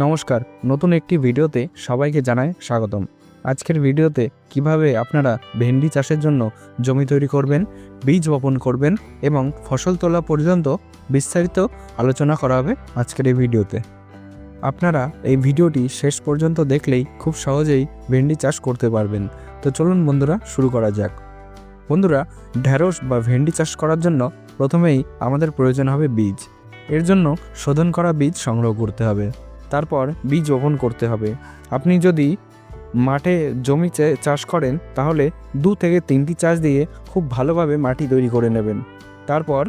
নমস্কার, নতুন একটি ভিডিওতে সবাইকে জানাই স্বাগতম। আজকের ভিডিওতে কীভাবে আপনারা ভেন্ডি চাষের জন্য জমি তৈরি করবেন, বীজ বপন করবেন এবং ফসল তোলা পর্যন্ত বিস্তারিত আলোচনা করা হবে আজকের এই ভিডিওতে। আপনারা এই ভিডিওটি শেষ পর্যন্ত দেখলেই খুব সহজেই ভেন্ডি চাষ করতে পারবেন। তো চলুন বন্ধুরা, শুরু করা যাক। বন্ধুরা, ঢ্যাঁড়স বা ভেন্ডি চাষ করার জন্য প্রথমেই আমাদের প্রয়োজন হবে বীজ। এর জন্য শোধন করা বীজ সংগ্রহ করতে হবে। তারপর বীজ বপন করতে হবে। আপনি যদি মাঠে জমি চাষ করেন, তাহলে দু থেকে তিনটি চাষ দিয়ে খুব ভালোভাবে মাটি তৈরি করে নেবেন। তারপর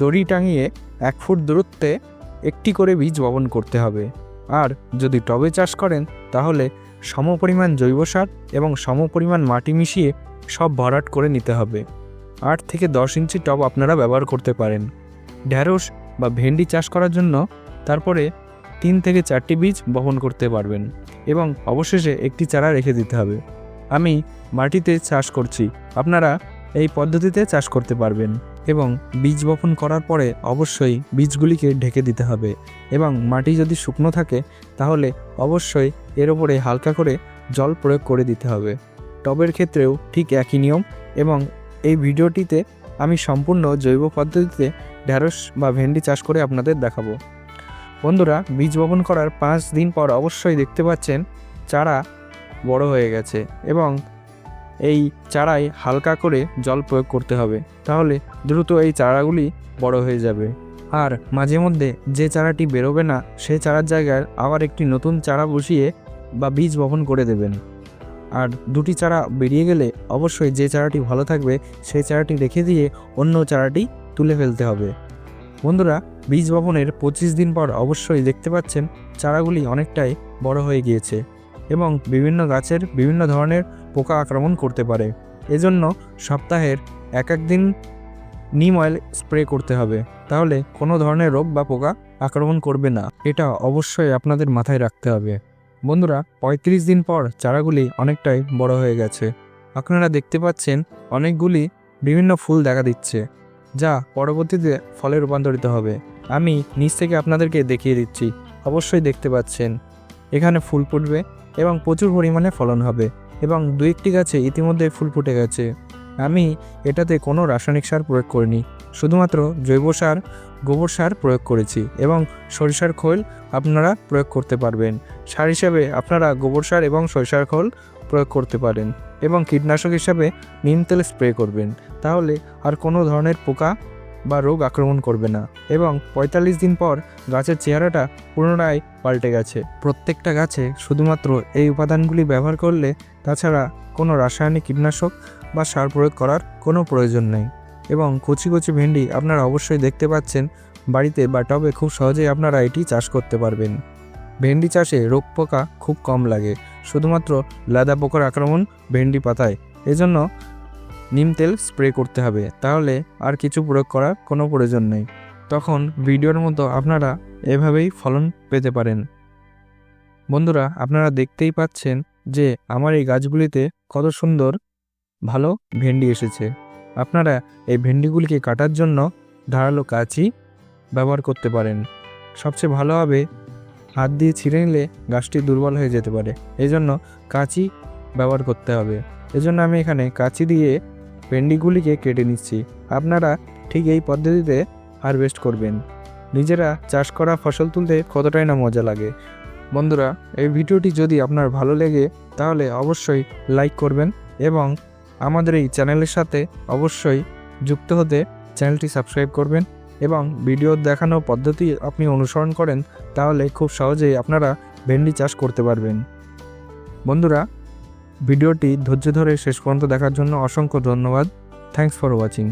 দড়ি টাঙিয়ে এক ফুট দূরত্বে একটি করে বীজ বপন করতে হবে। আর যদি টবে চাষ করেন, তাহলে সমপরিমাণ জৈব সার এবং সমপরিমাণ মাটি মিশিয়ে সব ভরাট করে নিতে হবে। আট থেকে দশ ইঞ্চি টব আপনারা ব্যবহার করতে পারেন। ঢ্যাঁড়স বা ভেন্ডি চাষ করার জন্য তারপরে তিন থেকে চারটি বীজ বপন করতে পারবেন এবং অবশেষে একটি চারা রেখে দিতে হবে। আমি মাটিতে চাষ করছি। আপনারা এই পদ্ধতিতে চাষ করতে পারবেন এবং বীজ বপন করার পরে অবশ্যই বীজগুলিকে ঢেকে দিতে হবে এবং মাটি যদি শুকনো থাকে তাহলে অবশ্যই এর ওপরে হালকা করে জল প্রয়োগ করে দিতে হবে। টবের ক্ষেত্রেও ঠিক একই নিয়ম এবং এই ভিডিওটিতে আমি সম্পূর্ণ জৈব পদ্ধতিতে ঢ্যাঁড়স বা ভেন্ডি চাষ করে আপনাদের দেখাবো। বন্ধুরা, বীজ বপন করার পাঁচ দিন পর অবশ্যই দেখতে পাচ্ছেন চারা বড় হয়ে গেছে এবং এই চারায় হালকা করে জল প্রয়োগ করতে হবে। তাহলে দ্রুত এই চারাগুলি বড় হয়ে যাবে। আর মাঝে মধ্যে যে চারাটি বেরোবে না সেই চারার জায়গায় আবার একটি নতুন চারা বসিয়ে বা বীজ বপন করে দেবেন। আর দুটি চারা বেরিয়ে গেলে অবশ্যই যে চারাটি ভালো থাকবে সেই চারাটি রেখে দিয়ে অন্য চারাটি তুলে ফেলতে হবে। বন্ধুরা বীজ বপনের পঁচিশ দিন পর অবশ্যই দেখতে পাচ্ছেন চারাগুলি অনেকটাই বড় হয়ে গিয়েছে এবং বিভিন্ন গাছের বিভিন্ন ধরনের পোকা আক্রমণ করতে পারে। এজন্য সপ্তাহের এক এক দিন নিম অয়েল স্প্রে করতে হবে। তাহলে কোনো ধরনের রোগ বা পোকা আক্রমণ করবে না। এটা অবশ্যই আপনাদের মাথায় রাখতে হবে। বন্ধুরা, পঁয়ত্রিশ দিন পর চারাগুলি অনেকটাই বড় হয়ে গেছে। আপনারা দেখতে পাচ্ছেন অনেকগুলি বিভিন্ন ফুল দেখা দিচ্ছে। যা পরবর্তীতে ফলে রূপান্তরিত হবে। আমি নিচ থেকে আপনাদেরকে দেখিয়ে দিচ্ছি। অবশ্যই দেখতে পাচ্ছেন। এখানে ফুল ফুটবে এবং প্রচুর পরিমাণে ফলন হবে এবং দু একটি গাছে ইতিমধ্যে ফুল ফুটে গেছে। আমি এটাতে কোনো রাসায়নিক সার প্রয়োগ করিনি। শুধুমাত্র জৈব সার, গোবর সার প্রয়োগ করেছি এবং সরিষার খোল আপনারা প্রয়োগ করতে পারবেন। সার হিসাবে আপনারা গোবর সার এবং সরিষার খোল প্রয়োগ করতে পারেন এবং কীটনাশক হিসাবে নিম তেল স্প্রে করবেন। তাহলে আর কোনো ধরনের পোকা বা রোগ আক্রমণ করবে না এবং পঁয়তাল্লিশ দিন পর গাছের চেহারাটা পুনরায় পাল্টে গেছে। প্রত্যেকটা গাছে শুধুমাত্র এই উপাদানগুলি ব্যবহার করলে তাছাড়া কোনো রাসায়নিক কীটনাশক বা সার প্রয়োগ করার কোনো প্রয়োজন নেই। এবং কচি কচি ভেন্ডি আপনারা অবশ্যই দেখতে পাচ্ছেন বাড়িতে বা টবে খুব সহজেই আপনারা এটি চাষ করতে পারবেন। ভেন্ডি চাষে রোগ পোকা খুব কম লাগে, শুধুমাত্র লাদা পোকার আক্রমণ ভেন্ডি পাতায়। এজন্য নিম তেল স্প্রে করতে হবে, তাহলে আর কিছু প্রয়োগ করার কোনো প্রয়োজন নেই। তখন ভিডিওর মতো আপনারা এভাবেই ফলন পেতে পারেন। বন্ধুরা, আপনারা দেখতেই পাচ্ছেন যে আমার এই গাছগুলিতে কত সুন্দর ভালো ভেন্ডি এসেছে। আপনারা এই ভেন্ডিগুলিকে কাটার জন্য ধারালো কাঁচি ব্যবহার করতে পারেন। সবচেয়ে ভালো হবে হাত দিয়ে ছিঁড়ে নিলে গাছটি দুর্বল হয়ে যেতে পারে। এই জন্য কাঁচি ব্যবহার করতে হবে। এজন্য আমি এখানে কাঁচি দিয়ে ভেন্ডিগুলিকে কেটে নিচ্ছি। আপনারা ঠিক এই পদ্ধতিতে হারভেস্ট করবেন। নিজেরা চাষ করা ফসল তুলতে কতটাই না মজা লাগে। বন্ধুরা, এই ভিডিওটি যদি আপনার ভালো লেগে, তাহলে অবশ্যই লাইক করবেন এবং আমাদের এই চ্যানেলের সাথে অবশ্যই যুক্ত হতে চ্যানেলটি সাবস্ক্রাইব করবেন এবং ভিডিও দেখানো পদ্ধতি আপনি অনুসরণ করেন, তাহলে খুব সহজেই আপনারা ভেন্ডি চাষ করতে পারবেন। বন্ধুরা, ভিডিওটি ধৈর্য ধরে শেষ পর্যন্ত দেখার জন্য অসংখ্য ধন্যবাদ। Thanks for watching